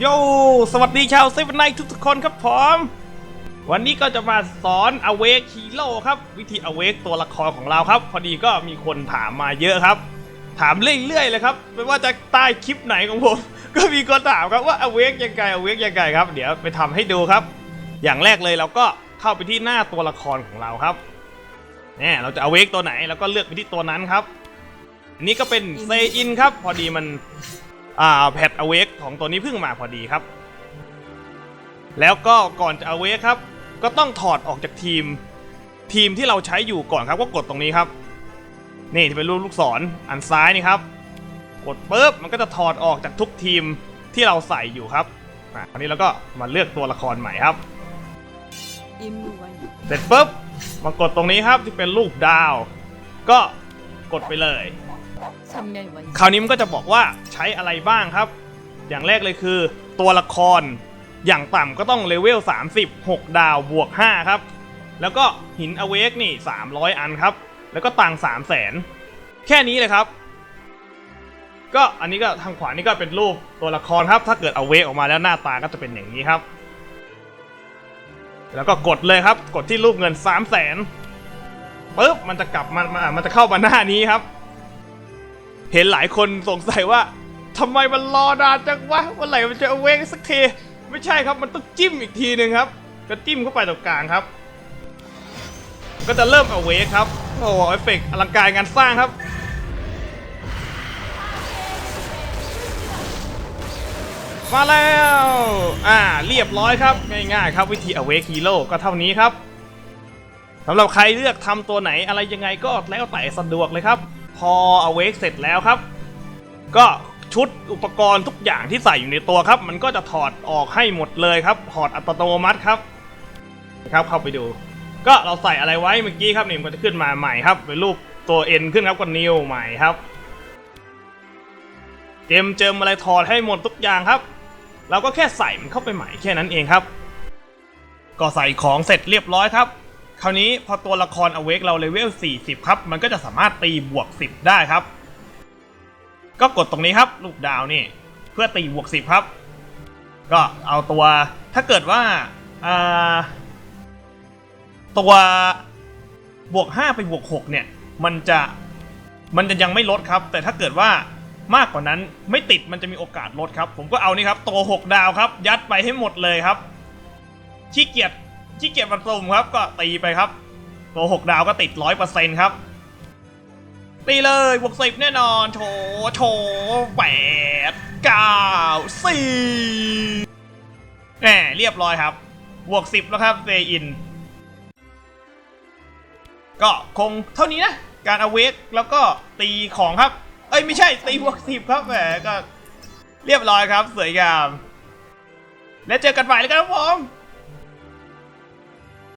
โย สวัสดีชาวเซเว่นไนทุกๆคนครับผมวันนี้ก็จะมาสอน Awake Hero ครับ วิธี Awake ตัวละครของเราครับ พอดีก็มีคนถามมาเยอะครับ ถามเรื่อยๆเลยครับไม่ว่าจะใต้คลิปไหนของผม ก็มีคนถามครับว่า Awake ยังไง Awake ยังไงครับ เดี๋ยวไปทำให้ดูครับ อย่างแรกเลยเราก็เข้าไปที่หน้าตัวละครของเราครับเนี่ยเราจะ Awake ตัวไหนเราก็เลือกไปที่ตัวนั้นครับอันนี้ก็เป็นเซอินครับ พอดีมัน อ่าแพทอเวกของตัวนี้เพิ่งมาพอดีครับ แล้วก็ก่อนจะอเวกครับ ก็ต้องถอดออกจากทีม ทีมที่เราใช้อยู่ก่อนครับก็กดตรงนี้ครับ นี่จะเป็นรูปลูกศรอันซ้ายนี่ครับ กดปุ๊บมันก็จะถอดออกจากทุกทีมที่เราใส่อยู่ครับอันนี้เราก็มาเลือกตัวละครใหม่ครับ เสร็จปุ๊บมากดตรงนี้ครับที่เป็นรูปดาว ก็กดไปเลย คราวนี้มันก็จะบอกว่าใช้อะไรบ้างครับ อย่างแรกเลยคือ ตัวละครอย่างต่ำก็ต้องเลเวล 36 ดาวบวก 5 ครับ แล้วก็หินอเวกนี่ 300 อันครับ แล้วก็ตังสามแสนแค่นี้เลยครับ ก็อันนี้ก็ทางขวานี่ก็เป็นรูปตัวละครครับ ถ้าเกิดอเวกออกมาแล้วหน้าตาก็จะเป็นอย่างนี้ครับ แล้วก็กดเลยครับ กดที่รูปเงิน 3 0 0แสนปึ๊บมันจะกลับมามันจะเข้ามาหน้านี้ครับ เห็นหลายคนสงสัยว่าทำไมมันรอนานจังวะเมื่อไหร่มันจะเอาเวงสักทีไม่ใช่ครับมันต้องจิ้มอีกทีหนึ่งครับก็จิ้มเข้าไปตรงกลางครับ ก็จะเริ่มเอาเวกครับโอ้โหเอฟเฟกต์อลังการงานสร้างครับมาแล้ว อ่า เรียบร้อยครับ ง่ายๆ ครับวิธี Awake Hero ก็เท่านี้ครับสำหรับใครเลือกทำตัวไหนอะไรยังไงก็แล้วแต่สะดวกเลยครับ พอ Awake เสร็จแล้วครับ ก็ชุดอุปกรณ์ทุกอย่างที่ใส่อยู่ในตัวครับ มันก็จะถอดออกให้หมดเลยครับ ถอดอัตโนมัติครับครับเข้าไปดู ก็เราใส่อะไรไว้เมื่อกี้ครับนี่มันก็จะขึ้นมาใหม่ครับเป็นรูปตัว N ขึ้นครับก็นิวใหม่ครับเจมเจิมอะไรถอดให้หมดทุกอย่างครับ เราก็แค่ใส่มันเข้าไปใหม่แค่นั้นเองครับ ก็ใส่ของเสร็จเรียบร้อยครับ คราวนี้พอตัวละคร Awake เราเลเวล 40 ครับ มันก็จะสามารถตีบวก 10 ได้ครับ ก็กดตรงนี้ครับ ลูกดาวนี่ เพื่อตีบวก 10 ครับ ก็เอาตัวถ้าเกิดว่าอ่าตัวบวก 5 ไปบวก 6 เนี่ย มันจะมันจะยังไม่ลดครับ แต่ถ้าเกิดว่ามากกว่านั้นไม่ติดมันจะมีโอกาสลดครับ ผมก็เอานี่ครับ ตัว 6 ดาวครับ ยัดไปให้หมดเลยครับขี้เกียจ ขี้เกียจมาสุ่มครับก็ตีไปครับตัว6ดาวก็ติด100%ครับ ตีเลยบวกสิบแน่นอนโถโถแปดเก้าสี่แหมเรียบร้อยครับ บวกสิบแล้วครับเซอิน ก็คงเท่านี้นะ การอาเวกแล้วก็ตีของครับ เอ้ย ไม่ใช่ ตีบวกสิบครับแหมก็เรียบร้อยครับ สวยงาม แล้วเจอกันใหม่แล้วกันครับผม